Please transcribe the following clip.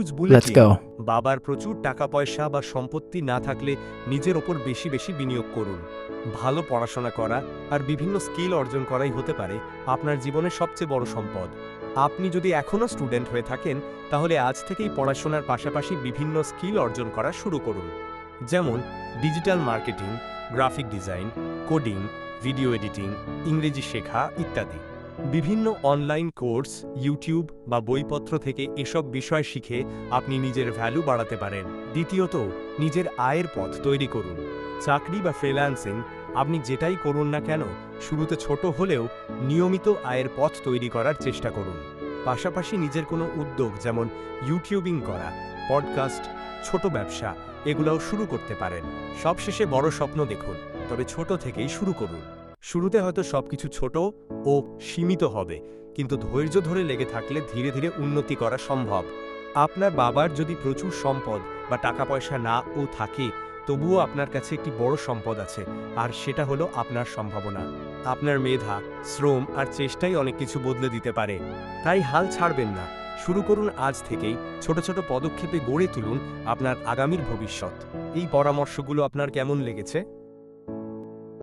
Let's bulletin বাবার প্রচুর টাকা পয়সা বা সম্পত্তি না থাকলে নিজের ওপর বেশি বেশি বিনিয়োগ করুন। ভালো পড়াশোনা করা আর বিভিন্ন স্কিল অর্জন করাই হতে পারে আপনার জীবনের সবচেয়ে বড় সম্পদ। আপনি যদি এখনও স্টুডেন্ট হয়ে থাকেন তাহলে আজ থেকেই পড়াশোনার পাশাপাশি বিভিন্ন স্কিল অর্জন করা শুরু করুন। যেমন digital marketing graphic design coding video editing ইংরেজি শেখা ইত্যাদি। বিভিন্ন অনলাইন কোর্স ইউটিউব বা বইপত্র থেকে এসব বিষয় শিখে আপনি নিজের ভ্যালু বাড়াতে পারেন। দ্বিতীয়ত, নিজের আয়ের পথ তৈরি করুন। চাকরি বা ফ্রিল্যান্সিং আপনি যেটাই করুন না কেন, শুরুতে ছোট হলেও নিয়মিত আয়ের পথ তৈরি করার চেষ্টা করুন। পাশাপাশি নিজের কোনো উদ্যোগ যেমন ইউটিউবিং করা পডকাস্ট ছোট ব্যবসা, এগুলাও শুরু করতে পারেন। সবশেষে বড় স্বপ্ন দেখুন, তবে ছোট থেকেই শুরু করুন। শুরুতে হয়তো সবকিছু ছোট ও সীমিত হবে, কিন্তু ধৈর্য ধরে লেগে থাকলে ধীরে ধীরে উন্নতি করা সম্ভব। আপনার বাবার যদি প্রচুর সম্পদ বা টাকা পয়সা না ও থাকে, তবুও আপনার কাছে একটি বড় সম্পদ আছে, আর সেটা হলো আপনার সম্ভাবনা। আপনার মেধা, শ্রম আর চেষ্টাই অনেক কিছু বদলে দিতে পারে। তাই হাল ছাড়বেন না। শুরু করুন আজ থেকেই। ছোট ছোট পদক্ষেপে গড়ে তুলুন আপনার আগামীর ভবিষ্যৎ। এই পরামর্শগুলো আপনার কেমন লেগেছে?